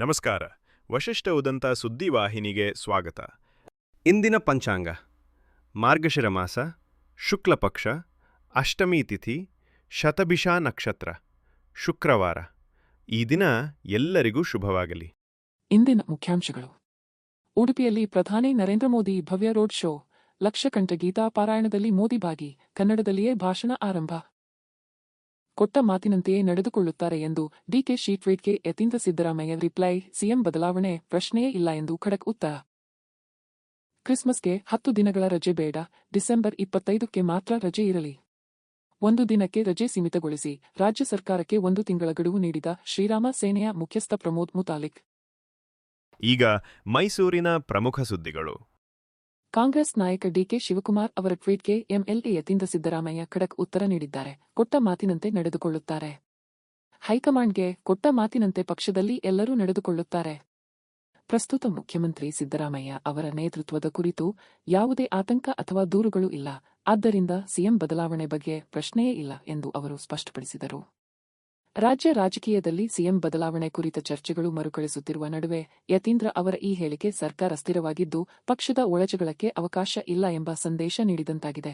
ನಮಸ್ಕಾರ. ವಶಿಷ್ಠ ಉದಂತ ಸುದ್ದಿವಾಹಿನಿಗೆ ಸ್ವಾಗತ. ಇಂದಿನ ಪಂಚಾಂಗ. ಮಾರ್ಗಶಿರ ಮಾಸ, ಶುಕ್ಲ ಪಕ್ಷ, ಅಷ್ಟಮಿ ತಿಥಿ, ಶತಭಿಷಾ ನಕ್ಷತ್ರ, ಶುಕ್ರವಾರ. ಈ ದಿನ ಎಲ್ಲರಿಗೂ ಶುಭವಾಗಲಿ. ಇಂದಿನ ಮುಖ್ಯಾಂಶಗಳು. ಉಡುಪಿಯಲ್ಲಿ ಪ್ರಧಾನಿ ನರೇಂದ್ರ ಮೋದಿ ಭವ್ಯ ರೋಡ್ ಶೋ, ಲಕ್ಷಕಂಠ ಗೀತಾ ಪಾರಾಯಣದಲ್ಲಿ ಮೋದಿ ಭಾಗಿ, ಕನ್ನಡದಲ್ಲಿಯೇ ಭಾಷಣ ಆರಂಭ. ಕೊಟ್ಟ ಮಾತಿನಂತೆಯೇ ನಡೆದುಕೊಳ್ಳುತ್ತಾರೆ ಎಂದು ಡಿಕೆ ಶೀಟ್ವೇಟ್ಗೆ ಯತೀಂದ್ರ ಸಿದ್ದರಾಮಯ್ಯ ರಿಪ್ಲೈ ಸಿಎಂ ಬದಲಾವಣೆ ಪ್ರಶ್ನೆಯೇ ಇಲ್ಲ ಎಂದು ಖಡಕ್ ಉತ್ತರ. ಕ್ರಿಸ್ಮಸ್ಗೆ ಹತ್ತು ದಿನಗಳ ರಜೆ ಬೇಡ, ಡಿಸೆಂಬರ್ ಇಪ್ಪತ್ತೈದಕ್ಕೆ ಮಾತ್ರ ರಜೆ ಇರಲಿ. ಒಂದು ದಿನಕ್ಕೆ ರಜೆ ಸೀಮಿತಗೊಳಿಸಿ, ರಾಜ್ಯ ಸರ್ಕಾರಕ್ಕೆ ಒಂದು ತಿಂಗಳ ಗಡುವು ನೀಡಿದ ಶ್ರೀರಾಮ ಸೇನೆಯ ಮುಖ್ಯಸ್ಥ ಪ್ರಮೋದ್ ಮುತಾಲಿಕ್. ಈಗ ಮೈಸೂರಿನ ಪ್ರಮುಖ ಸುದ್ದಿಗಳು. ಕಾಂಗ್ರೆಸ್ ನಾಯಕ ಡಿಕೆ ಶಿವಕುಮಾರ್ ಅವರ ಟ್ವೀಟ್ಗೆ ಎಂಎಲ್ಎ ಯತೀಂದ್ರ ಸಿದ್ದರಾಮಯ್ಯ ಖಡಕ್ ಉತ್ತರ ನೀಡಿದ್ದಾರೆ. ಕೊಟ್ಟ ಮಾತಿನಂತೆ ನಡೆದುಕೊಳ್ಳುತ್ತಾರೆ. ಹೈಕಮಾಂಡ್ಗೆ ಕೊಟ್ಟ ಮಾತಿನಂತೆ ಪಕ್ಷದಲ್ಲಿ ಎಲ್ಲರೂ ನಡೆದುಕೊಳ್ಳುತ್ತಾರೆ. ಪ್ರಸ್ತುತ ಮುಖ್ಯಮಂತ್ರಿ ಸಿದ್ದರಾಮಯ್ಯ ಅವರ ನೇತೃತ್ವದ ಕುರಿತು ಯಾವುದೇ ಆತಂಕ ಅಥವಾ ದೂರುಗಳು ಇಲ್ಲ. ಆದ್ದರಿಂದ ಸಿಎಂ ಬದಲಾವಣೆ ಬಗ್ಗೆ ಪ್ರಶ್ನೆಯೇ ಇಲ್ಲ ಎಂದು ಅವರು ಸ್ಪಷ್ಟಪಡಿಸಿದರು. ರಾಜ್ಯ ರಾಜಕೀಯದಲ್ಲಿ ಸಿಎಂ ಬದಲಾವಣೆ ಕುರಿತ ಚರ್ಚೆಗಳು ಮರುಕಳಿಸುತ್ತಿರುವ ನಡುವೆ ಯತೀಂದ್ರ ಅವರ ಈ ಹೇಳಿಕೆ ಸರ್ಕಾರ ಸ್ಥಿರವಾಗಿದ್ದು, ಪಕ್ಷದ ಒಳಜಗಳಕ್ಕೆ ಅವಕಾಶ ಇಲ್ಲ ಎಂಬ ಸಂದೇಶ ನೀಡಿದಂತಾಗಿದೆ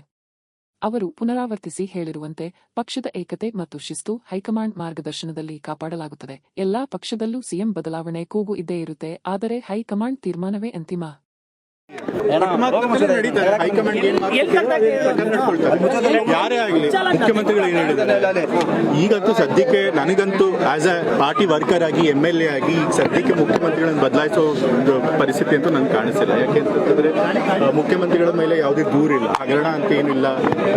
ಅವರು ಪುನರಾವರ್ತಿಸಿ ಹೇಳಿರುವಂತೆ, ಪಕ್ಷದ ಏಕತೆ ಮತ್ತು ಶಿಸ್ತು ಹೈಕಮಾಂಡ್ ಮಾರ್ಗದರ್ಶನದಲ್ಲಿ ಕಾಪಾಡಲಾಗುತ್ತದೆ ಎಲ್ಲಾ ಪಕ್ಷದಲ್ಲೂ ಸಿಎಂ ಬದಲಾವಣೆ ಕೂಗು ಇದ್ದೇ ಇರುತ್ತೆ, ಆದರೆ ಹೈಕಮಾಂಡ್ ತೀರ್ಮಾನವೇ ಅಂತಿಮ? ಮುಖ್ಯಮಂತ್ರಿಗಳು ಏನು ಹೇಳಿದ್ದಾರೆ ಈಗಂತೂ ಸದ್ಯಕ್ಕೆ ನನಗಂತೂ ಆಸ್ ಅ ಪಾರ್ಟಿ ವರ್ಕರ್ ಆಗಿ ಎಂ ಎಲ್ ಎ ಆಗಿ ಸದ್ಯಕ್ಕೆ ಮುಖ್ಯಮಂತ್ರಿಗಳನ್ನು ಬದಲಾಯಿಸೋ ಒಂದು ಪರಿಸ್ಥಿತಿ ಅಂತೂ ನನ್ಗೆ ಕಾಣಿಸಿಲ್ಲ ಯಾಕೆ ಅಂತಂದ್ರೆ ಮುಖ್ಯಮಂತ್ರಿಗಳ ಮೇಲೆ ಯಾವುದೇ ದೂರಿಲ್ಲ ಹಗರಣ ಅಂತ ಏನಿಲ್ಲ.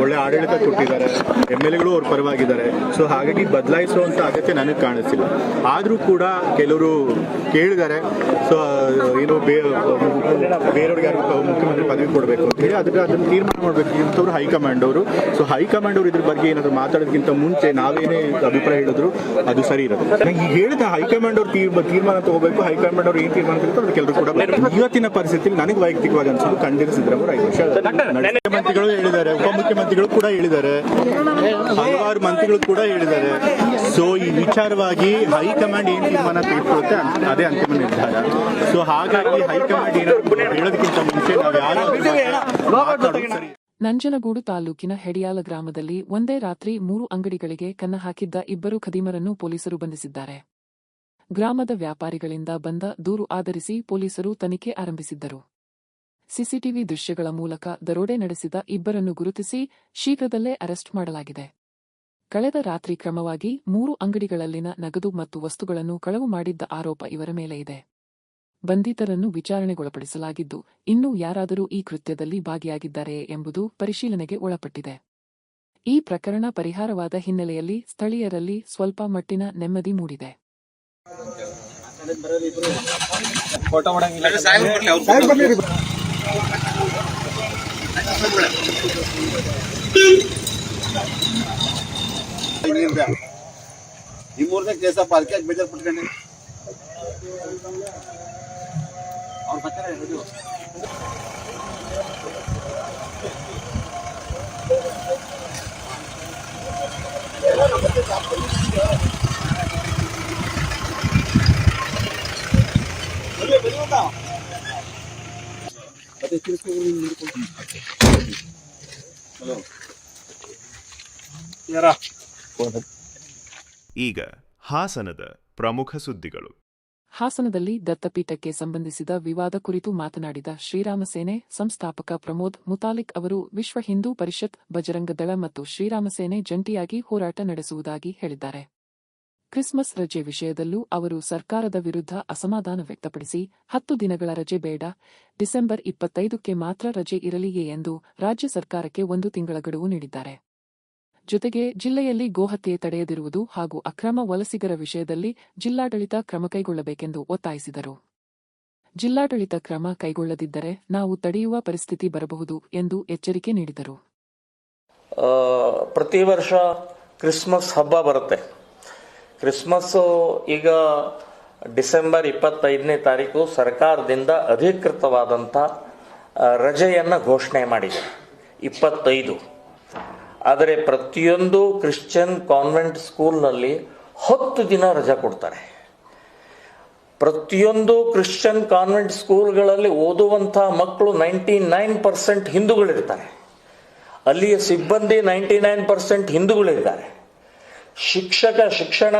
ಒಳ್ಳೆ ಆಡಳಿತ ಕೊಟ್ಟಿದ್ದಾರೆ. ಎಂ ಎಲ್ ಎಗಳು ಅವ್ರ ಪರವಾಗಿದ್ದಾರೆ. ಸೊ ಹಾಗಾಗಿ ಬದಲಾಯಿಸುವಂತ ಅಗತ್ಯ ನನಗೆ ಕಾಣಿಸಿಲ್ಲ ಆದರೂ ಕೂಡ ಕೆಲವರು ಕೇಳಿದ್ದಾರೆ. ಸೊ ಏನು ಬೇ ಯಾರು ಮುಖ್ಯಮಂತ್ರಿ ಪದವಿ ಕೊಡಬೇಕು ಅಂತ ಹೇಳಿ ಅದಕ್ಕೆ ಅದನ್ನು ತೀರ್ಮಾನ ಮಾಡಬೇಕು ಇಂಥವ್ರು ಹೈಕಮಾಂಡ್ ಅವರು. ಸೊ ಹೈಕಮಾಂಡ್ ಅವರು ಇದ್ರ ಬಗ್ಗೆ ಏನಾದರೂ ಮಾತಾಡೋದಕ್ಕಿಂತ ಮುಂಚೆ ನಾವೇನೇ ಅಭಿಪ್ರಾಯ ಹೇಳಿದ್ರು ಅದು ಸರಿ ಇರೋದು. ನಂಗೆ ಈಗ ಹೇಳಿದ ಹೈಕಮಾಂಡ್ ಅವರು ತೀರ್ಮ ತೀರ್ಮಾನ ತಗೋಬೇಕು ಹೈಕಮಾಂಡ್ ಅವ್ರು ಏನು ತೀರ್ಮಾನ ತಗೋತಾರೆ ಅದಕ್ಕೆ ಎಲ್ಲರೂ ಕೂಡ. ಇವತ್ತಿನ ಪರಿಸ್ಥಿತಿಯಲ್ಲಿ ನನಗೆ ವೈಯಕ್ತಿಕವಾಗಿ ಅನ್ಸೋದು ಖಂಡಿತ ಅವರು ಐದು ವರ್ಷ ಮುಖ್ಯಮಂತ್ರಿಗಳು ಹೇಳಿದ್ದಾರೆ ಉಪಮುಖ್ಯಮಂತ್ರಿಗಳು ಕೂಡ ಹೇಳಿದ್ದಾರೆ. ಹಲವಾರು ಮಂತ್ರಿಗಳು ಕೂಡ ಹೇಳಿದ್ದಾರೆ. ಸೊ ಈ ವಿಚಾರವಾಗಿ ಹೈಕಮಾಂಡ್ ಏನು ತೀರ್ಮಾನ ತೆಗೆದುಕೊಳ್ಳುತ್ತೆ ಅದೇ ಅಂತಿಮ ನಿರ್ಧಾರ. ಸೊ ಹಾಗಾಗಿ ಹೈಕಮಾಂಡ್ ಏನಾದ್ರು ಹೇಳೋದಕ್ಕಿಂತ ಮುಂಚೆ ನಾವು ಯಾರು ನಂಜನಗೂಡು ತಾಲೂಕಿನ ಹೆಡಿಯಾಲ ಗ್ರಾಮದಲ್ಲಿ ಒಂದೇ ರಾತ್ರಿ ಮೂರು ಅಂಗಡಿಗಳಿಗೆ ಕನ್ನ ಹಾಕಿದ್ದ ಇಬ್ಬರು ಖದೀಮರನ್ನು ಪೊಲೀಸರು ಬಂಧಿಸಿದ್ದಾರೆ. ಗ್ರಾಮದ ವ್ಯಾಪಾರಿಗಳಿಂದ ಬಂದ ದೂರು ಆಧರಿಸಿ ಪೊಲೀಸರು ತನಿಖೆ ಆರಂಭಿಸಿದ್ದರು. ಸಿಸಿಟಿವಿ ದೃಶ್ಯಗಳ ಮೂಲಕ ದರೋಡೆ ನಡೆಸಿದ ಇಬ್ಬರನ್ನು ಗುರುತಿಸಿ ಶೀಘ್ರದಲ್ಲೇ ಅರೆಸ್ಟ್ ಮಾಡಲಾಗಿದೆ. ಕಳೆದ ರಾತ್ರಿ ಕ್ರಮವಾಗಿ ಮೂರು ಅಂಗಡಿಗಳಲ್ಲಿನ ನಗದು ಮತ್ತು ವಸ್ತುಗಳನ್ನು ಕಳವು ಮಾಡಿದ್ದ ಆರೋಪ ಇವರ ಮೇಲೆ ಇದೆ. ಬಂಧಿತರನ್ನು ವಿಚಾರಣೆಗೊಳಪಡಿಸಲಾಗಿದ್ದು, ಇನ್ನೂ ಯಾರಾದರೂ ಈ ಕೃತ್ಯದಲ್ಲಿ ಭಾಗಿಯಾಗಿದ್ದಾರೆಯೇ ಎಂಬುದು ಪರಿಶೀಲನೆಗೆ ಒಳಪಟ್ಟಿದೆ. ಈ ಪ್ರಕರಣ ಪರಿಹಾರವಾದ ಹಿನ್ನೆಲೆಯಲ್ಲಿ ಸ್ಥಳೀಯರಲ್ಲಿ ಸ್ವಲ್ಪ ಮಟ್ಟಿನ ನೆಮ್ಮದಿ ಮೂಡಿದೆ. ನಿಮ್ಮೂರ್ನಾಗ ಕೇಸ ಬೇಜಾರು ಪಟ್ಕೊಂಡಿ. ಅವ್ರು ಬರ್ತಾರೆ ಇದು ಈಗ ಹಾಸನದ ಪ್ರಮುಖ ಸುದ್ದಿಗಳು. ಹಾಸನದಲ್ಲಿ ದತ್ತಪೀಠಕ್ಕೆ ಸಂಬಂಧಿಸಿದ ವಿವಾದ ಕುರಿತು ಮಾತನಾಡಿದ ಶ್ರೀರಾಮಸೇನೆ, ಸಂಸ್ಥಾಪಕ ಪ್ರಮೋದ್ ಮುತಾಲಿಕ್ ಅವರು ವಿಶ್ವ ಹಿಂದೂ ಪರಿಷತ್ ಬಜರಂಗದಳ ಮತ್ತು ಶ್ರೀರಾಮಸೇನೆ ಜಂಟಿಯಾಗಿ ಹೋರಾಟ ನಡೆಸುವುದಾಗಿ ಹೇಳಿದ್ದಾರೆ. ಕ್ರಿಸ್ಮಸ್ ರಜೆ ವಿಷಯದಲ್ಲೂ ಅವರು ಸರ್ಕಾರದ ವಿರುದ್ಧ ಅಸಮಾಧಾನ ವ್ಯಕ್ತಪಡಿಸಿ, ಹತ್ತು ದಿನಗಳ ರಜೆ ಬೇಡ, ಡಿಸೆಂಬರ್ ಇಪ್ಪತ್ತೈದಕ್ಕೆ ಮಾತ್ರ ರಜೆ ಇರಲಿಯೇ ಎಂದು ರಾಜ್ಯ ಸರ್ಕಾರಕ್ಕೆ ಒಂದು ತಿಂಗಳ ಗಡುವು ನೀಡಿದ್ದಾರೆ. ಜೊತೆಗೆ ಜಿಲ್ಲೆಯಲ್ಲಿ ಗೋಹತ್ಯೆ ತಡೆಯದಿರುವುದು ಹಾಗೂ ಅಕ್ರಮ ವಲಸಿಗರ ವಿಷಯದಲ್ಲಿ ಜಿಲ್ಲಾಡಳಿತ ಕ್ರಮ ಕೈಗೊಳ್ಳಬೇಕೆಂದು ಒತ್ತಾಯಿಸಿದರು. ಜಿಲ್ಲಾಡಳಿತ ಕ್ರಮ ಕೈಗೊಳ್ಳದಿದ್ದರೆ ನಾವು ತಡೆಯುವ ಪರಿಸ್ಥಿತಿ ಬರಬಹುದು ಎಂದು ಎಚ್ಚರಿಕೆ ನೀಡಿದರು. ಪ್ರತಿ ವರ್ಷ ಕ್ರಿಸ್ಮಸ್ ಹಬ್ಬ ಬರುತ್ತೆ. ಕ್ರಿಸ್ಮಸ್ಸು ಈಗ ಡಿಸೆಂಬರ್ ಇಪ್ಪತ್ತೈದನೇ ತಾರೀಕು ಸರ್ಕಾರದಿಂದ ಅಧಿಕೃತವಾದಂಥ ರಜೆಯನ್ನು ಘೋಷಣೆ ಮಾಡಿದೆ. ಇಪ್ಪತ್ತೈದು. ಆದರೆ ಪ್ರತಿಯೊಂದು ಕ್ರಿಶ್ಚಿಯನ್ ಕಾನ್ವೆಂಟ್ ಸ್ಕೂಲ್ನಲ್ಲಿ ಹತ್ತು ದಿನ ರಜಾ ಕೊಡ್ತಾರೆ. ಪ್ರತಿಯೊಂದು ಕ್ರಿಶ್ಚಿಯನ್ ಕಾನ್ವೆಂಟ್ ಸ್ಕೂಲ್ಗಳಲ್ಲಿ ಓದುವಂಥ ಮಕ್ಕಳು ನೈಂಟಿ ನೈನ್ ಪರ್ಸೆಂಟ್ ಹಿಂದೂಗಳಿರ್ತಾರೆ. ಅಲ್ಲಿಯ ಸಿಬ್ಬಂದಿ ನೈಂಟಿ ನೈನ್ ಪರ್ಸೆಂಟ್ ಹಿಂದೂಗಳಿದ್ದಾರೆ. ಶಿಕ್ಷಕ, ಶಿಕ್ಷಣ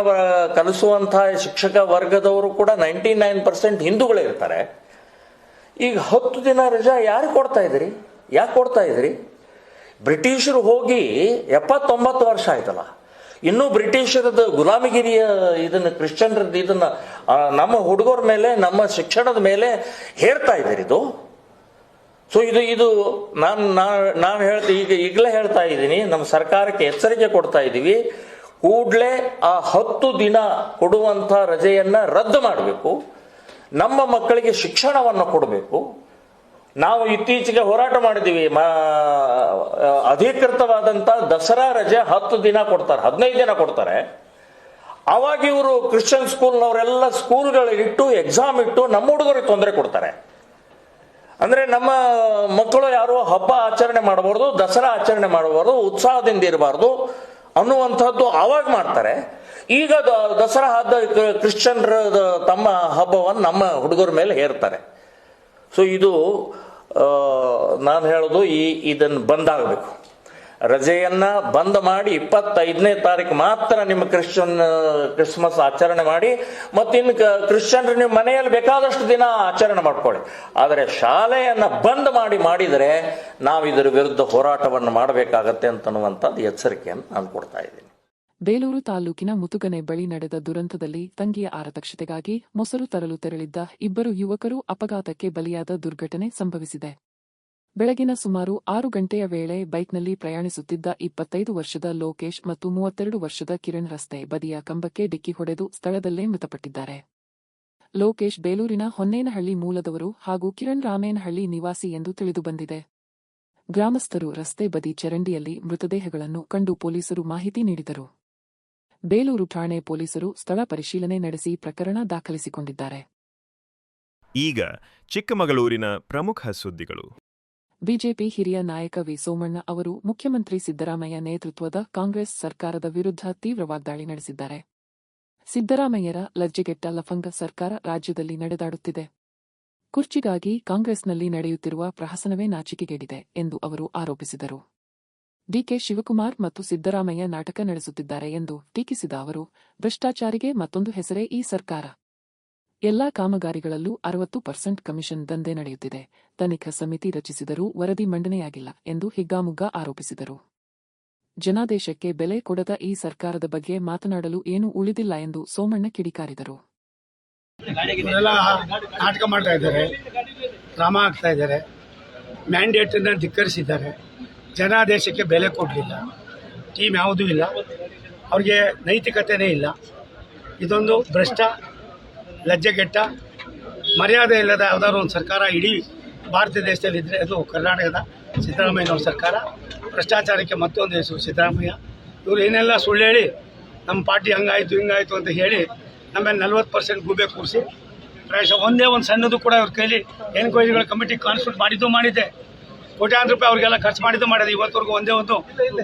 ಕಲಿಸುವಂತಹ ಶಿಕ್ಷಕ ವರ್ಗದವರು ಕೂಡ ನೈಂಟಿ ನೈನ್ ಪರ್ಸೆಂಟ್ ಹಿಂದೂಗಳಿರ್ತಾರೆ. ಈಗ ಹತ್ತು ದಿನ ರಜಾ ಯಾರು ಕೊಡ್ತಾ ಇದ್ರಿ ಯಾಕೆ ಕೊಡ್ತಾ ಇದ್ರಿ ಬ್ರಿಟಿಷರು ಹೋಗಿ ಎಪ್ಪತ್ತೊಂಬತ್ತು ವರ್ಷ ಆಯ್ತಲ್ಲ. ಇನ್ನೂ ಬ್ರಿಟಿಷರದ ಗುಲಾಮಗಿರಿಯ ಇದನ್ನು, ಕ್ರಿಶ್ಚಿಯನ್ರದ್ದು ಇದನ್ನ ನಮ್ಮ ಹುಡುಗರ ಮೇಲೆ, ನಮ್ಮ ಶಿಕ್ಷಣದ ಮೇಲೆ ಹೇರ್ತಾ ಇದ್ದೀರಿ ಇದು. ಸೊ ಇದು ಇದು ನಾನು ನಾನು ಹೇಳ್ತಾ, ಈಗ ಈಗಲೇ ಹೇಳ್ತಾ ಇದ್ದೀನಿ, ನಮ್ಮ ಸರ್ಕಾರಕ್ಕೆ ಎಚ್ಚರಿಕೆ ಕೊಡ್ತಾ ಇದ್ದೀವಿ. ಕೂಡಲೇ ಆ ಹತ್ತು ದಿನ ಕೊಡುವಂಥ ರಜೆಯನ್ನು ರದ್ದು ಮಾಡಬೇಕು. ನಮ್ಮ ಮಕ್ಕಳಿಗೆ ಶಿಕ್ಷಣವನ್ನು ಕೊಡಬೇಕು. ನಾವು ಇತ್ತೀಚೆಗೆ ಹೋರಾಟ ಮಾಡಿದ್ದೀವಿ. ಅಧಿಕೃತವಾದಂತ ದಸರಾ ರಜೆ ಹತ್ತು ದಿನ ಕೊಡ್ತಾರೆ, ಹದಿನೈದು ದಿನ ಕೊಡ್ತಾರೆ. ಅವಾಗ ಇವರು ಕ್ರಿಶ್ಚಿಯನ್ ಸ್ಕೂಲ್ನವರೆಲ್ಲ ಸ್ಕೂಲ್ಗಳಿಟ್ಟು ಎಕ್ಸಾಮ್ ಇಟ್ಟು ನಮ್ಮ ಹುಡುಗರಿಗೆ ತೊಂದರೆ ಕೊಡ್ತಾರೆ. ಅಂದ್ರೆ ನಮ್ಮ ಮಕ್ಕಳು ಯಾರು ಹಬ್ಬ ಆಚರಣೆ ಮಾಡಬಾರ್ದು, ದಸರಾ ಆಚರಣೆ ಮಾಡಬಾರ್ದು, ಉತ್ಸಾಹದಿಂದ ಇರಬಾರ್ದು ಅನ್ನುವಂಥದ್ದು ಆವಾಗ ಮಾಡ್ತಾರೆ. ಈಗ ದಸರಾ ಹಬ್ಬ ಕ್ರಿಶ್ಚಿಯನ್ರ ತಮ್ಮ ಹಬ್ಬವನ್ನು ನಮ್ಮ ಹುಡುಗರ ಮೇಲೆ ಹೇರ್ತಾರೆ. ಸೊ ಇದು ನಾನು ಹೇಳೋದು ಈ ಇದನ್ನು ಬಂದಾಗಬೇಕು ರಜೆಯನ್ನ ಬಂದ್ ಮಾಡಿ ಇಪ್ಪತ್ತೈದನೇ ತಾರೀಕು ಮಾತ್ರ ನಿಮ್ಮ ಕ್ರಿಶ್ಚಿಯನ್, ಕ್ರಿಸ್ಮಸ್ ಆಚರಣೆ ಮಾಡಿ ಮತ್ತಿನ್ನು ಕ್ರಿಶ್ಚಿಯನ್ರು ನಿಮ್ಮ ಮನೆಯಲ್ಲಿ ಬೇಕಾದಷ್ಟು ದಿನ ಆಚರಣೆ ಮಾಡ್ಕೊಳ್ಳಿ. ಆದರೆ ಶಾಲೆಯನ್ನ ಬಂದ್ ಮಾಡಿ ಮಾಡಿದರೆ ನಾವು ಇದರ ವಿರುದ್ಧ ಹೋರಾಟವನ್ನು ಮಾಡಬೇಕಾಗತ್ತೆ ಅಂತನ್ನುವಂಥದ್ದು ಎಚ್ಚರಿಕೆಯನ್ನು ನಾನು ಕೊಡ್ತಾ ಇದ್ದೀನಿ. ಬೇಲೂರು ತಾಲೂಕಿನ ಮುತುಗನೆ ಬಳಿ ನಡೆದ ದುರಂತದಲ್ಲಿ ತಂಗಿಯ ಆರತಕ್ಷತೆಗಾಗಿ ಮೊಸರು ತರಲು ತೆರಳಿದ್ದ ಇಬ್ಬರು ಯುವಕರು ಅಪಘಾತಕ್ಕೆ ಬಲಿಯಾದ ದುರ್ಘಟನೆ ಸಂಭವಿಸಿದೆ. ಬೆಳಗಿನ ಸುಮಾರು ಆರು ಗಂಟೆಯ ವೇಳೆ ಬೈಕ್ನಲ್ಲಿ ಪ್ರಯಾಣಿಸುತ್ತಿದ್ದ ಇಪ್ಪತ್ತೈದು ವರ್ಷದ ಲೋಕೇಶ್ ಮತ್ತು ಮೂವತ್ತೆರಡು ವರ್ಷದ ಕಿರಣ್ ರಸ್ತೆ ಬದಿಯ ಕಂಬಕ್ಕೆ ಡಿಕ್ಕಿ ಹೊಡೆದು ಸ್ಥಳದಲ್ಲೇ ಮೃತಪಟ್ಟಿದ್ದಾರೆ. ಲೋಕೇಶ್ ಬೇಲೂರಿನ ಹೊನ್ನೇನಹಳ್ಳಿ ಮೂಲದವರು ಹಾಗೂ ಕಿರಣ್ ರಾಮೇನಹಳ್ಳಿ ನಿವಾಸಿ ಎಂದು ತಿಳಿದುಬಂದಿದೆ ಗ್ರಾಮಸ್ಥರು ರಸ್ತೆ ಬದಿ ಚರಂಡಿಯಲ್ಲಿ ಮೃತದೇಹಗಳನ್ನು ಕಂಡು ಪೊಲೀಸರು ಮಾಹಿತಿ ನೀಡಿದರು. ಬೇಲೂರು ಠಾಣೆ ಪೊಲೀಸರು ಸ್ಥಳ ಪರಿಶೀಲನೆ ನಡೆಸಿ ಪ್ರಕರಣ ದಾಖಲಿಸಿಕೊಂಡಿದ್ದಾರೆ. ಈಗ ಚಿಕ್ಕಮಗಳೂರಿನ ಪ್ರಮುಖ ಸುದ್ದಿಗಳು. ಬಿಜೆಪಿ ಹಿರಿಯ ನಾಯಕ ವಿ. ಸೋಮಣ್ಣ ಅವರು ಮುಖ್ಯಮಂತ್ರಿ ಸಿದ್ದರಾಮಯ್ಯ ನೇತೃತ್ವದ ಕಾಂಗ್ರೆಸ್ ಸರ್ಕಾರದ ವಿರುದ್ಧ ತೀವ್ರ ವಾಗ್ದಾಳಿ ನಡೆಸಿದ್ದಾರೆ. ಸಿದ್ದರಾಮಯ್ಯರ ಲಜ್ಜೆಗೆಟ್ಟ ಲಫಂಗ ಸರ್ಕಾರ ರಾಜ್ಯದಲ್ಲಿ ನಡೆದಾಡುತ್ತಿದೆ. ಕುರ್ಚಿಗಾಗಿ ಕಾಂಗ್ರೆಸ್ನಲ್ಲಿ ನಡೆಯುತ್ತಿರುವ ಪ್ರಹಸನವೇ ನಾಚಿಕೆಗೇಡಿದೆ ಎಂದು ಅವರು ಆರೋಪಿಸಿದರು. ಡಿಕೆ ಶಿವಕುಮಾರ್ ಮತ್ತು ಸಿದ್ದರಾಮಯ್ಯ ನಾಟಕ ನಡೆಸುತ್ತಿದ್ದಾರೆ ಎಂದು ಟೀಕಿಸಿದ ಅವರು, ಭ್ರಷ್ಟಾಚಾರಿಗೆ ಮತ್ತೊಂದು ಹೆಸರೇ ಈ ಸರ್ಕಾರ. ಎಲ್ಲಾ ಕಾಮಗಾರಿಗಳಲ್ಲೂ ಅರವತ್ತು ಪರ್ಸೆಂಟ್ ಕಮಿಷನ್ ದಂಧೆ ನಡೆಯುತ್ತಿದೆ. ತನಿಖಾ ಸಮಿತಿ ರಚಿಸಿದರೂ ವರದಿ ಮಂಡನೆಯಾಗಿಲ್ಲ ಎಂದು ಹಿಗ್ಗಾಮುಗ್ಗಾ ಆರೋಪಿಸಿದರು. ಜನಾದೇಶಕ್ಕೆ ಬೆಲೆ ಕೊಡದ ಈ ಸರ್ಕಾರದ ಬಗ್ಗೆ ಮಾತನಾಡಲು ಏನೂ ಉಳಿದಿಲ್ಲ ಎಂದು ಸೋಮಣ್ಣ ಕಿಡಿಕಾರಿದರು. ನಾಟಕ ಮಾಡ್ತಾ ಡ್ರಾಮಾ ಆಗ್ತಾ ಇದ್ದಾರೆ ಧಿಕ್ಕರಿಸಿದ್ದಾರೆ. ಜನಾದೇಶಕ್ಕೆ ಬೆಲೆ ಕೊಡಲಿಲ್ಲ. ಟೀಮ್ ಯಾವುದೂ ಇಲ್ಲ. ಅವ್ರಿಗೆ ನೈತಿಕತೆಯೇ ಇಲ್ಲ. ಇದೊಂದು ಭ್ರಷ್ಟ, ಲಜ್ಜೆಗೆಟ್ಟ, ಮರ್ಯಾದೆ ಇಲ್ಲದ ಯಾವುದಾದ್ರು ಒಂದು ಸರ್ಕಾರ ಇಡೀ ಭಾರತ ದೇಶದಲ್ಲಿ ಇದ್ದರೆ ಅದು ಕರ್ನಾಟಕದ ಸಿದ್ದರಾಮಯ್ಯನವ್ರ ಸರ್ಕಾರ, ಭ್ರಷ್ಟಾಚಾರಕ್ಕೆ ಮತ್ತೊಂದು ಹೆಸರು ಸಿದ್ದರಾಮಯ್ಯ. ಇವರು ಏನೆಲ್ಲ ಸುಳ್ಳು ಹೇಳಿ, ನಮ್ಮ ಪಾರ್ಟಿ ಹಂಗಾಯಿತು, ಹಿಂಗಾಯಿತು ಅಂತ ಹೇಳಿ ನಮ್ಮಲ್ಲಿ ನಲ್ವತ್ತು ಪರ್ಸೆಂಟ್ ಗೂಬೆ ಕೂರಿಸಿ, ಪ್ರಾಯಶಃ ಒಂದೇ ಒಂದು ಸಣ್ಣದು ಕೂಡ ಅವ್ರ ಕೈಲಿ ಎನ್ಕ್ವೈರಿಗಳ ಕಮಿಟಿ ಕಾನ್ಸ್ಟಿಟ್ಯೂಟ್ ಮಾಡಿದ್ದು ಮಾಡಿದ್ದೆ. ಕೋಟ್ಯಾಂತರ ರೂಪಾಯಿ ಅವ್ರಿಗೆಲ್ಲ ಖರ್ಚು ಮಾಡಿದ್ದು ಮಾಡಿದೆ. ಇವತ್ತವರೆಗೂ ಒಂದೇ ಒಂದು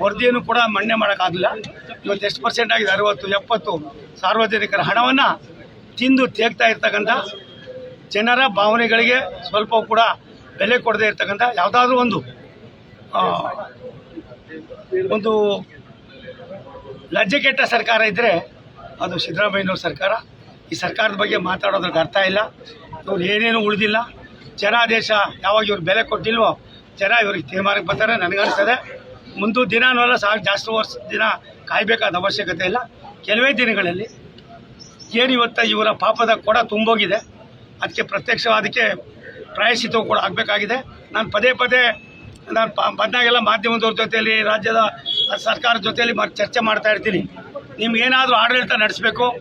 ವರದಿಯನ್ನು ಕೂಡ ಮಣ್ಣೆ ಮಾಡೋಕ್ಕಾಗಲಿಲ್ಲ. ಇವತ್ತು ಎಷ್ಟು ಪರ್ಸೆಂಟ್ ಆಗಿದೆ? ಅರವತ್ತು, ಎಪ್ಪತ್ತು ಸಾರ್ವಜನಿಕರ ಹಣವನ್ನು ತಿಂದು ತೇಗ್ತಾ ಇರ್ತಕ್ಕಂಥ ಜನರ ಭಾವನೆಗಳಿಗೆ ಸ್ವಲ್ಪ ಕೂಡ ಬೆಲೆ ಕೊಡದೇ ಇರ್ತಕ್ಕಂಥ ಯಾವುದಾದ್ರೂ ಒಂದು ಒಂದು ಲಜ್ಜೆ ಕೆಟ್ಟ ಸರ್ಕಾರ ಇದ್ದರೆ ಅದು ಸಿದ್ದರಾಮಯ್ಯನವ್ರ ಸರ್ಕಾರ. ಈ ಸರ್ಕಾರದ ಬಗ್ಗೆ ಮಾತಾಡೋದಕ್ಕೆ ಅರ್ಥ ಇಲ್ಲ. ಇವ್ರು ಏನೇನು ಉಳಿದಿಲ್ಲ. ಜನಾದೇಶ ಯಾವಾಗ ಇವ್ರು ಬೆಲೆ ಕೊಟ್ಟಿಲ್ವೋ ಜನ ಇವ್ರಿಗೆ ತೀರ್ಮಾನಕ್ಕೆ ಬರ್ತಾರೆ ನನಗನ್ಸ್ತದೆ ಮುಂದೆ ದಿನನೂ ಸಾಕು ಜಾಸ್ತಿ ವರ್ಷ ದಿನ ಕಾಯಬೇಕಾದ ಅವಶ್ಯಕತೆ ಇಲ್ಲ. ಕೆಲವೇ ದಿನಗಳಲ್ಲಿ ಏನು ಇವತ್ತು ಇವರ ಪಾಪದ ಕೊಡ ತುಂಬೋಗಿದೆ. ಅದಕ್ಕೆ ಪ್ರತ್ಯಕ್ಷವಾದಕ್ಕೆ ಪ್ರಾಯಶ್ಚಿತ್ತವು ಕೂಡ ಆಗಬೇಕಾಗಿದೆ. ನಾನು ಪದೇ ಪದೇ ನಾನು ಬಂದಾಗೆಲ್ಲ ಮಾಧ್ಯಮದವ್ರ ಜೊತೆಯಲ್ಲಿ, ರಾಜ್ಯದ ಸರ್ಕಾರದ ಜೊತೆಯಲ್ಲಿ ಮ- ಚರ್ಚೆ ಮಾಡ್ತಾ ಇರ್ತೀನಿ. ನಿಮ್ಗೇನಾದರೂ ಆಡಳಿತ ನಡೆಸಬೇಕು,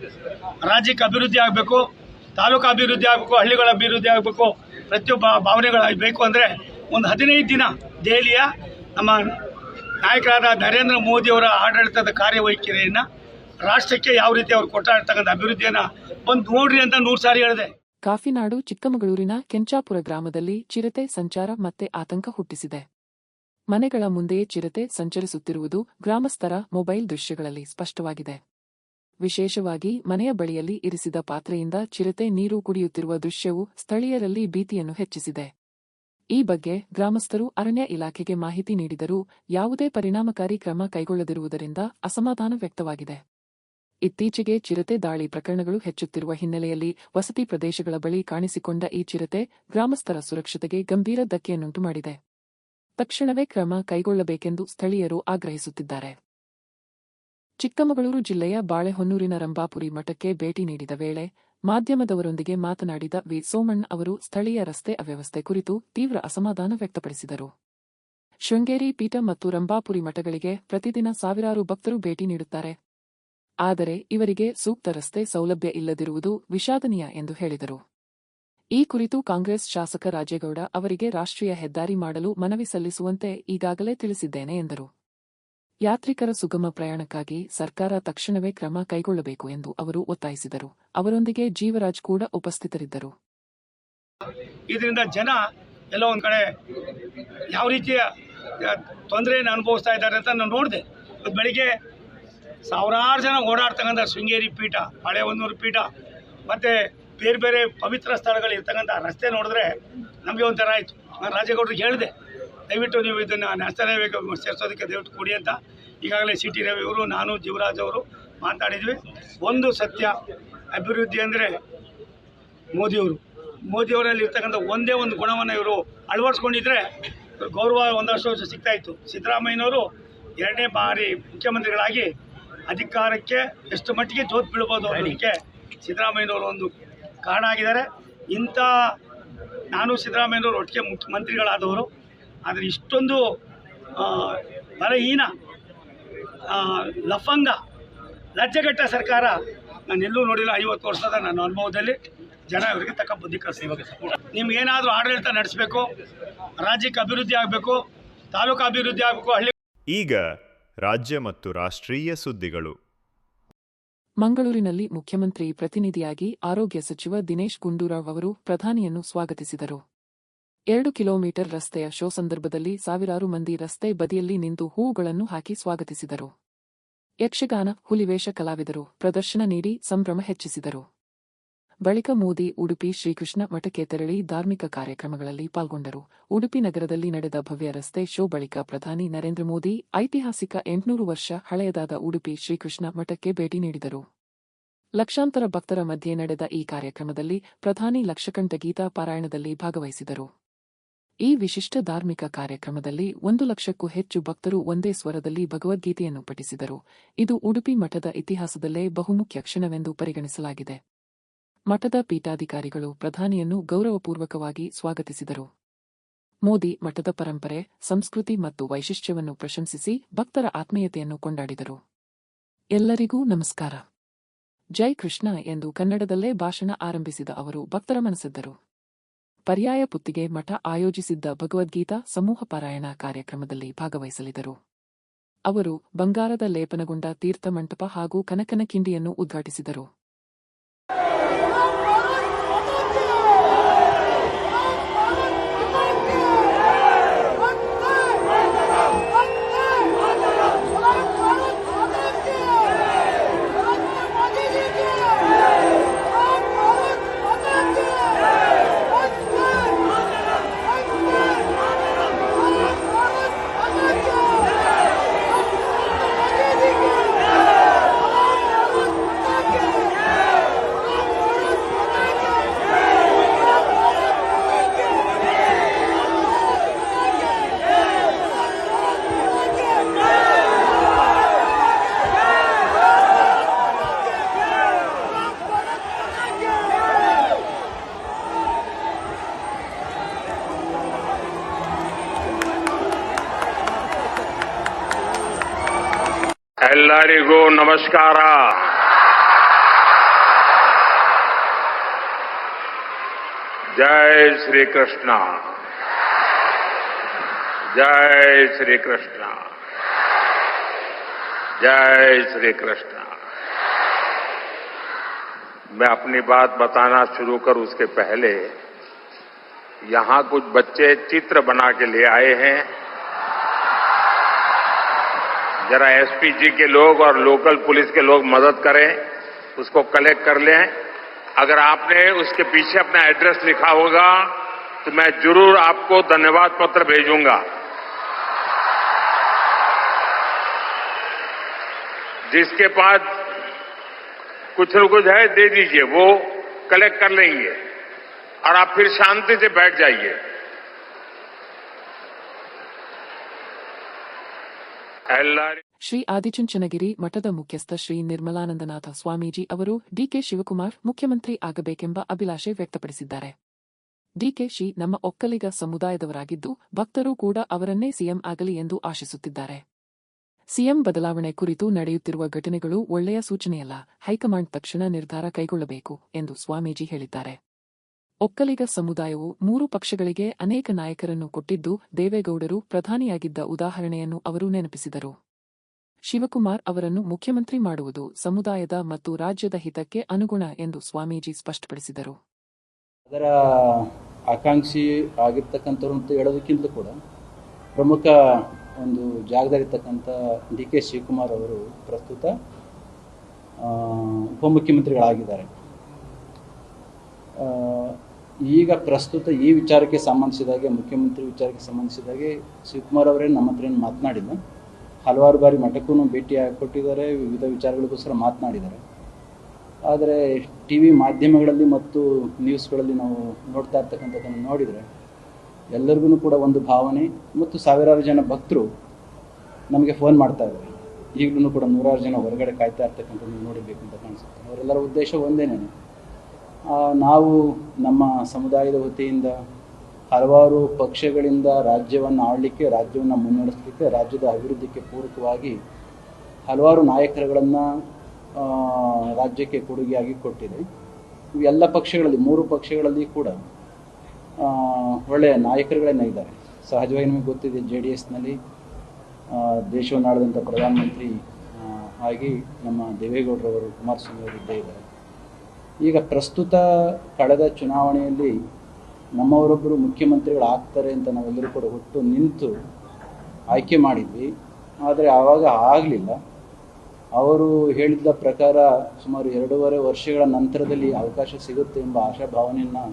ರಾಜ್ಯಕ್ಕೆ ಅಭಿವೃದ್ಧಿ ಆಗಬೇಕು, ತಾಲೂಕು ಅಭಿವೃದ್ಧಿ ಆಗಬೇಕು, ಹಳ್ಳಿಗಳ ಅಭಿವೃದ್ಧಿ ಆಗಬೇಕು, ಪ್ರತಿಯೊಬ್ಬ ಭಾವನೆಗಳಾಗಬೇಕು ಅಂದರೆ ಒಂದು ಹದಿನೈದು ದಿನ ದೆಹಲಿಯ ನಮ್ಮ ನಾಯಕರಾದ ನರೇಂದ್ರ ಮೋದಿಯವರ ಆಡಳಿತದ ಕಾರ್ಯವೈಖರಿಯನ್ನು ರಾಷ್ಟ್ರಕ್ಕೆ ಯಾವ ರೀತಿ ಅವರು ಕೊಟ್ಟಾಡ್ತಕ್ಕಂಥ ಅಭಿವೃದ್ಧಿಯನ್ನ ಬಂದು ನೋಡ್ರಿ ಅಂತ ನೂರು ಸಾರಿ ಹೇಳಿದೆ. ಕಾಫಿನಾಡು, ಚಿಕ್ಕಮಗಳೂರಿನ ಕೆಂಚಾಪುರ ಗ್ರಾಮದಲ್ಲಿ ಚಿರತೆ ಸಂಚಾರ ಮತ್ತೆ ಆತಂಕ ಹುಟ್ಟಿಸಿದೆ. ಮನೆಗಳ ಮುಂದೆಯೇ ಚಿರತೆ ಸಂಚರಿಸುತ್ತಿರುವುದು ಗ್ರಾಮಸ್ಥರ ಮೊಬೈಲ್ ದೃಶ್ಯಗಳಲ್ಲಿ ಸ್ಪಷ್ಟವಾಗಿದೆ. ವಿಶೇಷವಾಗಿ ಮನೆಯ ಬಳಿಯಲ್ಲಿ ಇರಿಸಿದ ಪಾತ್ರೆಯಿಂದ ಚಿರತೆ ನೀರು ಕುಡಿಯುತ್ತಿರುವ ದೃಶ್ಯವು ಸ್ಥಳೀಯರಲ್ಲಿ ಭೀತಿಯನ್ನು ಹೆಚ್ಚಿಸಿದೆ. ಈ ಬಗ್ಗೆ ಗ್ರಾಮಸ್ಥರು ಅರಣ್ಯ ಇಲಾಖೆಗೆ ಮಾಹಿತಿ ನೀಡಿದರೂ ಯಾವುದೇ ಪರಿಣಾಮಕಾರಿ ಕ್ರಮ ಕೈಗೊಳ್ಳದಿರುವುದರಿಂದ ಅಸಮಾಧಾನ ವ್ಯಕ್ತವಾಗಿದೆ. ಇತ್ತೀಚೆಗೆ ಚಿರತೆ ದಾಳಿ ಪ್ರಕರಣಗಳು ಹೆಚ್ಚುತ್ತಿರುವ ಹಿನ್ನೆಲೆಯಲ್ಲಿ ವಸತಿ ಪ್ರದೇಶಗಳ ಬಳಿ ಕಾಣಿಸಿಕೊಂಡ ಈ ಚಿರತೆ ಗ್ರಾಮಸ್ಥರ ಸುರಕ್ಷತೆಗೆ ಗಂಭೀರ ಧಕ್ಕೆಯನ್ನುಂಟು ಮಾಡಿದೆ. ತಕ್ಷಣವೇ ಕ್ರಮ ಕೈಗೊಳ್ಳಬೇಕೆಂದು ಸ್ಥಳೀಯರು ಆಗ್ರಹಿಸುತ್ತಿದ್ದಾರೆ. ಚಿಕ್ಕಮಗಳೂರು ಜಿಲ್ಲೆಯ ಬಾಳೆಹೊನ್ನೂರಿನ ರಂಭಾಪುರಿ ಮಠಕ್ಕೆ ಭೇಟಿ ನೀಡಿದ ವೇಳೆ ಮಾಧ್ಯಮದವರೊಂದಿಗೆ ಮಾತನಾಡಿದ ವಿ. ಸೋಮಣ್ಣ ಅವರು ಸ್ಥಳೀಯ ರಸ್ತೆ ಅವ್ಯವಸ್ಥೆ ಕುರಿತು ತೀವ್ರ ಅಸಮಾಧಾನ ವ್ಯಕ್ತಪಡಿಸಿದರು. ಶೃಂಗೇರಿ, ಪೀಠ ಮತ್ತು ರಂಭಾಪುರಿ ಮಠಗಳಿಗೆ ಪ್ರತಿದಿನ ಸಾವಿರಾರು ಭಕ್ತರು ಭೇಟಿ ನೀಡುತ್ತಾರೆ. ಆದರೆ ಇವರಿಗೆ ಸೂಕ್ತ ರಸ್ತೆ ಸೌಲಭ್ಯ ಇಲ್ಲದಿರುವುದು ವಿಷಾದನೀಯ ಎಂದು ಹೇಳಿದರು. ಈ ಕುರಿತು ಕಾಂಗ್ರೆಸ್ ಶಾಸಕ ರಾಜೇಗೌಡ ಅವರಿಗೆ ರಾಷ್ಟ್ರೀಯ ಹೆದ್ದಾರಿ ಮಾಡಲು ಮನವಿ ಸಲ್ಲಿಸುವಂತೆ ಈಗಾಗಲೇ ತಿಳಿಸಿದ್ದೇನೆ ಎಂದರು. ಯಾತ್ರಿಕರ ಸುಗಮ ಪ್ರಯಾಣಕ್ಕಾಗಿ ಸರ್ಕಾರ ತಕ್ಷಣವೇ ಕ್ರಮ ಕೈಗೊಳ್ಳಬೇಕು ಎಂದು ಅವರು ಒತ್ತಾಯಿಸಿದರು. ಅವರೊಂದಿಗೆ ಜೀವರಾಜ್ ಕೂಡ ಉಪಸ್ಥಿತರಿದ್ದರು. ಇದರಿಂದ ಜನ ಎಲ್ಲ ಒಂದು ಕಡೆ ಯಾವ ರೀತಿಯ ತೊಂದರೆಯನ್ನು ಅನುಭವಿಸ್ತಾ ಇದ್ದಾರೆ ಅಂತ ನಾನು ನೋಡಿದೆ. ಬೆಳಿಗ್ಗೆ ಸಾವಿರಾರು ಜನ ಓಡಾಡ್ತಕ್ಕಂಥ ಶೃಂಗೇರಿ ಪೀಠ ಹಳೆ ಹೊನ್ನೂರು ಪೀಠ, ಮತ್ತು ಬೇರೆ ಬೇರೆ ಪವಿತ್ರ ಸ್ಥಳಗಳಿರ್ತಕ್ಕಂಥ ರಸ್ತೆ ನೋಡಿದ್ರೆ ನಮಗೆ ಒಂಥರ ಆಯಿತು. ನಾನು ರಾಜೇಗೌಡರಿಗೆ ಹೇಳಿದೆ ದಯವಿಟ್ಟು ನೀವು ಇದನ್ನು ನ್ಯಾಷನಲ್ ಹೈವೇಗೆ ಸೇರಿಸೋದಕ್ಕೆ ದಯವಿಟ್ಟು ಕೊಡಿ ಅಂತ ಈಗಾಗಲೇ ಸಿ ಟಿ ರವಿ ಅವರು, ನಾನು ಜೀವರಾಜ್ ಅವರು ಮಾತಾಡಿದ್ವಿ. ಒಂದು ಸತ್ಯ ಅಭಿವೃದ್ಧಿ ಅಂದರೆ ಮೋದಿಯವರು ಮೋದಿಯವರಲ್ಲಿ ಇರ್ತಕ್ಕಂಥ ಒಂದೇ ಒಂದು ಗುಣವನ್ನು ಇವರು ಅಳವಡಿಸ್ಕೊಂಡಿದ್ರೆ ಗೌರವ ಒಂದಷ್ಟು ವರ್ಷ ಸಿಗ್ತಾ ಇತ್ತು. ಸಿದ್ದರಾಮಯ್ಯನವರು ಎರಡನೇ ಬಾರಿ ಮುಖ್ಯಮಂತ್ರಿಗಳಾಗಿ ಅಧಿಕಾರಕ್ಕೆ ಎಷ್ಟು ಮಟ್ಟಿಗೆ ಜೋತ್ ಬೀಳ್ಬೋದು ಅನ್ನೋದಕ್ಕೆ ಸಿದ್ದರಾಮಯ್ಯನವರು ಒಂದು ಕಾರಣ ಆಗಿದ್ದಾರೆ. ಇಂಥ ನಾನು ಸಿದ್ದರಾಮಯ್ಯನವರು ಒಟ್ಟಿಗೆ ಮುಖ್ಯಮಂತ್ರಿಗಳಾದವರು ಆದರೆ ಇಷ್ಟೊಂದು ಬಲಹೀನ ಲಫಂಗ ಲಜ್ಜೆಗೆಟ್ಟ ಸರ್ಕಾರ ನಾನು ಎಲ್ಲೂ ನೋಡಿಲ್ಲ ಐವತ್ತು ವರ್ಷದ ನನ್ನ ಅನುಭವದಲ್ಲಿ. ಜನ ಇವರಿಗೆ ತಕ್ಕ ಬುದ್ಧಿ ಕಲಿಸ್ಬೇಕು ನಿಮ್ಗೇನಾದರೂ ಆಡಳಿತ ನಡೆಸಬೇಕು ರಾಜ್ಯಕ್ಕೆ ಅಭಿವೃದ್ಧಿ ಆಗಬೇಕು ತಾಲೂಕು ಅಭಿವೃದ್ಧಿ ಆಗಬೇಕು ಹಳ್ಳಿ ಈಗ ರಾಜ್ಯ ಮತ್ತು ರಾಷ್ಟ್ರೀಯ ಸುದ್ದಿಗಳು. ಮಂಗಳೂರಿನಲ್ಲಿ ಮುಖ್ಯಮಂತ್ರಿ ಪ್ರತಿನಿಧಿಯಾಗಿ ಆರೋಗ್ಯ ಸಚಿವ ದಿನೇಶ್ ಗುಂಡೂರಾವ್ ಅವರು ಪ್ರಧಾನಿಯನ್ನು ಸ್ವಾಗತಿಸಿದರು. ಎರಡು ಕಿಲೋಮೀಟರ್ ರಸ್ತೆಯ ಶೋ ಸಂದರ್ಭದಲ್ಲಿ ಸಾವಿರಾರು ಮಂದಿ ರಸ್ತೆ ಬದಿಯಲ್ಲಿ ನಿಂತು ಹೂವುಗಳನ್ನು ಹಾಕಿ ಸ್ವಾಗತಿಸಿದರು. ಯಕ್ಷಗಾನ, ಹುಲಿವೇಷ ಕಲಾವಿದರು, ಪ್ರದರ್ಶನ ನೀಡಿ ಸಂಭ್ರಮ ಹೆಚ್ಚಿಸಿದರು. ಬಳಿಕ ಮೋದಿ, ಉಡುಪಿ, ಶ್ರೀಕೃಷ್ಣ ಮಠಕ್ಕೆ ತೆರಳಿ ಧಾರ್ಮಿಕ ಕಾರ್ಯಕ್ರಮಗಳಲ್ಲಿ ಪಾಲ್ಗೊಂಡರು. ಉಡುಪಿ ನಗರದಲ್ಲಿ ನಡೆದ ಭವ್ಯ ರಸ್ತೆ ಶೋ ಬಳಿಕ ಪ್ರಧಾನಿ ನರೇಂದ್ರ ಮೋದಿ ಐತಿಹಾಸಿಕ ಎಂಟುನೂರು ವರ್ಷ ಹಳೆಯದಾದ ಉಡುಪಿ ಶ್ರೀಕೃಷ್ಣ ಮಠಕ್ಕೆ ಭೇಟಿ ನೀಡಿದರು. ಲಕ್ಷಾಂತರ ಭಕ್ತರ ಮಧ್ಯೆ ನಡೆದ ಈ ಕಾರ್ಯಕ್ರಮದಲ್ಲಿ ಪ್ರಧಾನಿ ಲಕ್ಷಕಂಠ ಗೀತಾ ಪಾರಾಯಣದಲ್ಲಿ ಭಾಗವಹಿಸಿದರು. ಈ ವಿಶಿಷ್ಟ ಧಾರ್ಮಿಕ ಕಾರ್ಯಕ್ರಮದಲ್ಲಿ ಒಂದು ಲಕ್ಷಕ್ಕೂ ಹೆಚ್ಚು ಭಕ್ತರು ಒಂದೇ ಸ್ವರದಲ್ಲಿ ಭಗವದ್ಗೀತೆಯನ್ನು ಪಠಿಸಿದರು. ಇದು ಉಡುಪಿ ಮಠದ ಇತಿಹಾಸದಲ್ಲೇ ಬಹುಮುಖ್ಯ ಕ್ಷಣವೆಂದು ಪರಿಗಣಿಸಲಾಗಿದೆ. ಮಠದ ಪೀಠಾಧಿಕಾರಿಗಳು ಪ್ರಧಾನಿಯನ್ನು ಗೌರವಪೂರ್ವಕವಾಗಿ ಸ್ವಾಗತಿಸಿದರು. ಮೋದಿ ಮಠದ ಪರಂಪರೆ, ಸಂಸ್ಕೃತಿ ಮತ್ತು ವೈಶಿಷ್ಟ್ಯವನ್ನು ಪ್ರಶಂಸಿಸಿ ಭಕ್ತರ ಆತ್ಮೀಯತೆಯನ್ನು ಕೊಂಡಾಡಿದರು. ಎಲ್ಲರಿಗೂ ನಮಸ್ಕಾರ. ಜೈ ಕೃಷ್ಣ ಎಂದು ಕನ್ನಡದಲ್ಲೇ ಭಾಷಣ ಆರಂಭಿಸಿದ ಅವರು ಭಕ್ತರ ಮನಸೆದ್ದರು ಪರ್ಯಾಯ ಪುತ್ತಿಗೆ ಮಠ ಆಯೋಜಿಸಿದ್ದ ಭಗವದ್ಗೀತಾ ಸಮೂಹ ಪಾರಾಯಣ ಕಾರ್ಯಕ್ರಮದಲ್ಲಿ ಭಾಗವಹಿಸಲಿದ್ದರು. ಅವರು ಬಂಗಾರದ ಲೇಪನಗೊಂಡ ತೀರ್ಥಮಂಟಪ ಹಾಗೂ ಕನಕನ ಕಿಂಡಿಯನ್ನು ಉದ್ಘಾಟಿಸಿದರು. ಎಲ್ಲರಿಗೂ ನಮಸ್ಕಾರ ಜೈ ಶ್ರೀಕೃಷ್ಣ जय श्री कृष्ण जय श्री कृष्ण मैं अपनी बात बताना शुरू करूं उसके पहले यहां कुछ बच्चे चित्र बना के ले आए हैं जरा एसपीजी के लोग और लोकल पुलिस के लोग मदद करें, उसको कलेक्ट कर लें। अगर आपने उसके पीछे अपना एड्रेस लिखा होगा तो मैं ज़रूर आपको धन्यवाद पत्र भेजूँगा। जिसके पास कुछ न कुछ है, दे दीजिए, वो कलेक्ट कर लेंगे। और आप फिर शांति से बैठ जाइए। एल ಶ್ರೀ ಆದಿಚುಂಚನಗಿರಿ ಮಠದ ಮುಖ್ಯಸ್ಥ ಶ್ರೀ ನಿರ್ಮಲಾನಂದನಾಥ ಸ್ವಾಮೀಜಿ ಅವರು ಡಿಕೆ ಶಿವಕುಮಾರ್ ಮುಖ್ಯಮಂತ್ರಿ ಆಗಬೇಕೆಂಬ ಅಭಿಲಾಷೆ ವ್ಯಕ್ತಪಡಿಸಿದ್ದಾರೆ. ಡಿಕೆ ಶಿ ನಮ್ಮ ಒಕ್ಕಲಿಗ ಸಮುದಾಯದವರಾಗಿದ್ದು ಭಕ್ತರು ಕೂಡ ಅವರನ್ನೇ ಸಿಎಂ ಆಗಲಿ ಎಂದು ಆಶಿಸುತ್ತಿದ್ದಾರೆ. ಸಿಎಂ ಬದಲಾವಣೆ ಕುರಿತು ನಡೆಯುತ್ತಿರುವ ಘಟನೆಗಳು ಒಳ್ಳೆಯ ಸೂಚನೆಯಲ್ಲ, ಹೈಕಮಾಂಡ್ ತಕ್ಷಣ ನಿರ್ಧಾರ ಕೈಗೊಳ್ಳಬೇಕು ಎಂದು ಸ್ವಾಮೀಜಿ ಹೇಳಿದ್ದಾರೆ. ಒಕ್ಕಲಿಗ ಸಮುದಾಯವು ಮೂರು ಪಕ್ಷಗಳಿಗೆ ಅನೇಕ ನಾಯಕರನ್ನು ಕೊಟ್ಟಿದ್ದು ದೇವೇಗೌಡರು ಪ್ರಧಾನಿಯಾಗಿದ್ದ ಉದಾಹರಣೆಯನ್ನು ಅವರು ನೆನಪಿಸಿದರು. ಶಿವಕುಮಾರ್ ಅವರನ್ನು ಮುಖ್ಯಮಂತ್ರಿ ಮಾಡುವುದು ಸಮುದಾಯದ ಮತ್ತು ರಾಜ್ಯದ ಹಿತಕ್ಕೆ ಅನುಗುಣ ಎಂದು ಸ್ವಾಮೀಜಿ ಸ್ಪಷ್ಟಪಡಿಸಿದರು. ಅದರ ಆಕಾಂಕ್ಷಿ ಆಗಿರ್ತಕ್ಕಂಥವ್ರು ಅಂತ ಹೇಳೋದಕ್ಕಿಂತ ಕೂಡ ಪ್ರಮುಖ ಒಂದು ಜಾಗದಲ್ಲಿರ್ತಕ್ಕಂಥ ಡಿ ಕೆ ಶಿವಕುಮಾರ್ ಅವರು ಪ್ರಸ್ತುತ ಉಪಮುಖ್ಯಮಂತ್ರಿಗಳಾಗಿದ್ದಾರೆ. ಈಗ ಪ್ರಸ್ತುತ ಈ ವಿಚಾರಕ್ಕೆ ಸಂಬಂಧಿಸಿದಾಗೆ, ಮುಖ್ಯಮಂತ್ರಿ ವಿಚಾರಕ್ಕೆ ಸಂಬಂಧಿಸಿದಾಗೆ ಶಿವಕುಮಾರ್ ಅವರೇ ನಮ್ಮ ಹತ್ರ ಏನು ಮಾತನಾಡಿಲ್ಲ. ಹಲವಾರು ಬಾರಿ ಮಠಕ್ಕೂ ಭೇಟಿ ಕೊಟ್ಟಿದ್ದಾರೆ, ವಿವಿಧ ವಿಚಾರಗಳಿಗೋಸ್ಕರ ಮಾತನಾಡಿದ್ದಾರೆ. ಆದರೆ ಟಿ ವಿ ಮಾಧ್ಯಮಗಳಲ್ಲಿ ಮತ್ತು ನ್ಯೂಸ್ಗಳಲ್ಲಿ ನಾವು ನೋಡ್ತಾ ಇರ್ತಕ್ಕಂಥದ್ದನ್ನು ನೋಡಿದರೆ ಎಲ್ಲರಿಗೂ ಕೂಡ ಒಂದು ಭಾವನೆ ಮತ್ತು ಸಾವಿರಾರು ಜನ ಭಕ್ತರು ನಮಗೆ ಫೋನ್ ಮಾಡ್ತಾ ಇದ್ದಾರೆ. ಈಗಲೂ ಕೂಡ ನೂರಾರು ಜನ ಹೊರಗಡೆ ಕಾಯ್ತಾ ಇರ್ತಕ್ಕಂಥದ್ದು ನೋಡಬೇಕು ಅಂತ ಕಾಣಿಸುತ್ತೆ. ಅವರೆಲ್ಲರ ಉದ್ದೇಶ ಒಂದೇನೇ ನಾವು ನಮ್ಮ ಸಮುದಾಯದ ವತಿಯಿಂದ ಹಲವಾರು ಪಕ್ಷಗಳಿಂದ ರಾಜ್ಯವನ್ನು ಆಳಲಿಕ್ಕೆ, ರಾಜ್ಯವನ್ನು ಮುನ್ನಡೆಸಲಿಕ್ಕೆ, ರಾಜ್ಯದ ಅಭಿವೃದ್ಧಿಗೆ ಪೂರಕವಾಗಿ ಹಲವಾರು ನಾಯಕರುಗಳನ್ನು ರಾಜ್ಯಕ್ಕೆ ಕೊಡುಗೆಯಾಗಿ ಕೊಟ್ಟಿದೆ. ಎಲ್ಲ ಪಕ್ಷಗಳಲ್ಲಿ, ಮೂರು ಪಕ್ಷಗಳಲ್ಲಿ ಕೂಡ ಒಳ್ಳೆಯ ನಾಯಕರುಗಳೇನೇ ಇದ್ದಾರೆ. ಸಹಜವಾಗಿ ನಿಮಗೆ ಗೊತ್ತಿದೆ, ಜೆ ಡಿ ಎಸ್ನಲ್ಲಿ ದೇಶವನ್ನು ಆಳಿದಂಥ ಪ್ರಧಾನಮಂತ್ರಿ ಆಗಿ ನಮ್ಮ ದೇವೇಗೌಡರವರು ಕುಮಾರಸ್ವಾಮಿ ಅವರು ಇದ್ದೇ ಇದ್ದಾರೆ. ಈಗ ಪ್ರಸ್ತುತ ಕಳೆದ ಚುನಾವಣೆಯಲ್ಲಿ ನಮ್ಮವರೊಬ್ಬರು ಮುಖ್ಯಮಂತ್ರಿಗಳು ಆಗ್ತಾರೆ ಅಂತ ನಾವೆಲ್ಲರೂ ಕೂಡ ಒಟ್ಟು ನಿಂತು ಆಯ್ಕೆ ಮಾಡಿದ್ವಿ. ಆದರೆ ಆವಾಗ ಆಗಲಿಲ್ಲ. ಅವರು ಹೇಳಿದ ಪ್ರಕಾರ ಸುಮಾರು ಎರಡೂವರೆ ವರ್ಷಗಳ ನಂತರದಲ್ಲಿ ಅವಕಾಶ ಸಿಗುತ್ತೆ ಎಂಬ ಆಶಾಭಾವನೆಯನ್ನು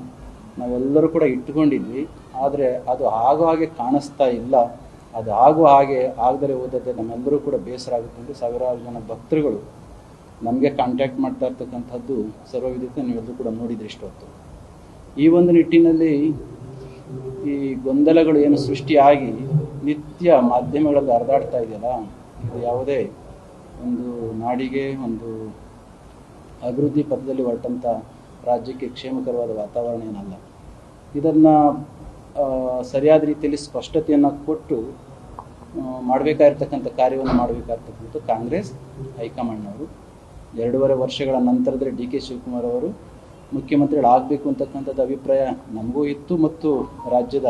ನಾವೆಲ್ಲರೂ ಕೂಡ ಇಟ್ಟುಕೊಂಡಿದ್ವಿ. ಆದರೆ ಅದು ಆಗೋ ಹಾಗೆ ಕಾಣಿಸ್ತಾ ಇಲ್ಲ. ಅದು ಆಗುವ ಹಾಗೆ ಆಗದರೆ ಹೋದದ್ದೇ ನಮ್ಮೆಲ್ಲರೂ ಕೂಡ ಬೇಸರ ಆಗುತ್ತೆ ಅಂತ ಸಾವಿರಾರು ಜನ ಭಕ್ತರುಗಳು ನಮಗೆ ಕಾಂಟ್ಯಾಕ್ಟ್ ಮಾಡ್ತಾ ಇರ್ತಕ್ಕಂಥದ್ದು ಸರ್ವವಿದಿತ ನೀವೆಲ್ಲರೂ ಕೂಡ ನೋಡಿದ್ರಿ ಇಷ್ಟೊತ್ತು ಈ ಒಂದು ನಿಟ್ಟಿನಲ್ಲಿ ಈ ಗೊಂದಲಗಳು ಏನು ಸೃಷ್ಟಿಯಾಗಿ ನಿತ್ಯ ಮಾಧ್ಯಮಗಳಲ್ಲಿ ಹರಿದಾಡ್ತಾ ಇದೆಯಲ್ಲ ಇದು ಯಾವುದೇ ಒಂದು ನಾಡಿಗೆ, ಒಂದು ಅಭಿವೃದ್ಧಿ ಪಥದಲ್ಲಿ ಹೊರಟಂಥ ರಾಜ್ಯಕ್ಕೆ ಕ್ಷೇಮಕರವಾದ ವಾತಾವರಣ ಏನಲ್ಲ. ಇದನ್ನು ಸರಿಯಾದ ರೀತಿಯಲ್ಲಿ ಸ್ಪಷ್ಟತೆಯನ್ನು ಕೊಟ್ಟು ಮಾಡಬೇಕಾಗಿರ್ತಕ್ಕಂಥ ಕಾರ್ಯವನ್ನು ಮಾಡಬೇಕಾಗಿರ್ತಕ್ಕಂಥ ಕಾಂಗ್ರೆಸ್, ಹೈಕಮಾಂಡ್ನವರು, ಎರಡೂವರೆ ವರ್ಷಗಳ ನಂತರದಲ್ಲಿ ಡಿ ಕೆ ಶಿವಕುಮಾರ್ ಅವರು ಮುಖ್ಯಮಂತ್ರಿಗಳಾಗಬೇಕು ಅಂತಕ್ಕಂಥದ್ದು ಅಭಿಪ್ರಾಯ ನಮಗೂ ಇತ್ತು ಮತ್ತು ರಾಜ್ಯದ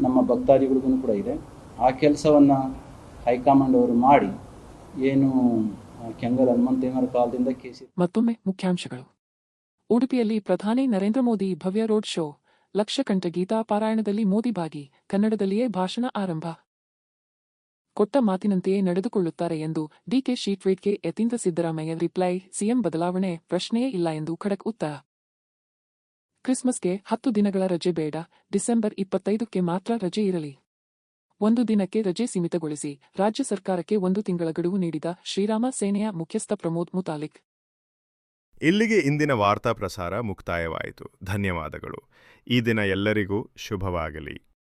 ನಮ್ಮ ಭಕ್ತಾದಿಗಳಿಗೂ ಕೂಡ ಇದೆ. ಆ ಕೆಲಸವನ್ನು ಹೈಕಮಾಂಡ್ ಅವರು ಮಾಡಿ ಏನು ಕೆಂಗಲ್ ಹನುಮಂತೇವರ ಕಾಲದಿಂದ ಕೇಸಿ ಮತ್ತೊಮ್ಮೆ ಮುಖ್ಯಾಂಶಗಳು. ಉಡುಪಿಯಲ್ಲಿ ಪ್ರಧಾನಿ ನರೇಂದ್ರ ಮೋದಿ ಭವ್ಯ ರೋಡ್ ಶೋ, ಲಕ್ಷಕಂಠ ಗೀತಾ ಪಾರಾಯಣದಲ್ಲಿ ಮೋದಿ ಭಾಗಿ ಕನ್ನಡದಲ್ಲಿಯೇ ಭಾಷಣ ಆರಂಭ. ಕೊಟ್ಟ ಮಾತಿನಂತೆಯೇ ನಡೆದುಕೊಳ್ಳುತ್ತಾರೆ ಎಂದು ಡಿಕೆ ಶಿ ಟ್ವೀಟ್ಗೆ ಯತೀಂದ್ರ ಸಿದ್ದರಾಮಯ್ಯ ರಿಪ್ಲೈ, ಸಿಎಂ ಬದಲಾವಣೆ ಪ್ರಶ್ನೆಯೇ ಇಲ್ಲ ಎಂದು ಖಡಕ್ ಉತ್ತರ. ಕ್ರಿಸ್ಮಸ್ಗೆ ಹತ್ತು ದಿನಗಳ ರಜೆ ಬೇಡ. ಡಿಸೆಂಬರ್ ಇಪ್ಪತ್ತೈದಕ್ಕೆ ಮಾತ್ರ ರಜೆ ಇರಲಿ. ಒಂದು ದಿನಕ್ಕೆ ರಜೆ ಸೀಮಿತಗೊಳಿಸಿ. ರಾಜ್ಯ ಸರ್ಕಾರಕ್ಕೆ ಒಂದು ತಿಂಗಳ ಗಡುವು ನೀಡಿದ ಶ್ರೀರಾಮ ಸೇನೆಯ ಮುಖ್ಯಸ್ಥ ಪ್ರಮೋದ್ ಮುತಾಲಿಕ್. ಇಲ್ಲಿಗೆ ಇಂದಿನ ವಾರ್ತಾ ಪ್ರಸಾರ ಮುಕ್ತಾಯವಾಯಿತು. ಧನ್ಯವಾದಗಳು. ಈ ದಿನ ಎಲ್ಲರಿಗೂ ಶುಭವಾಗಲಿ.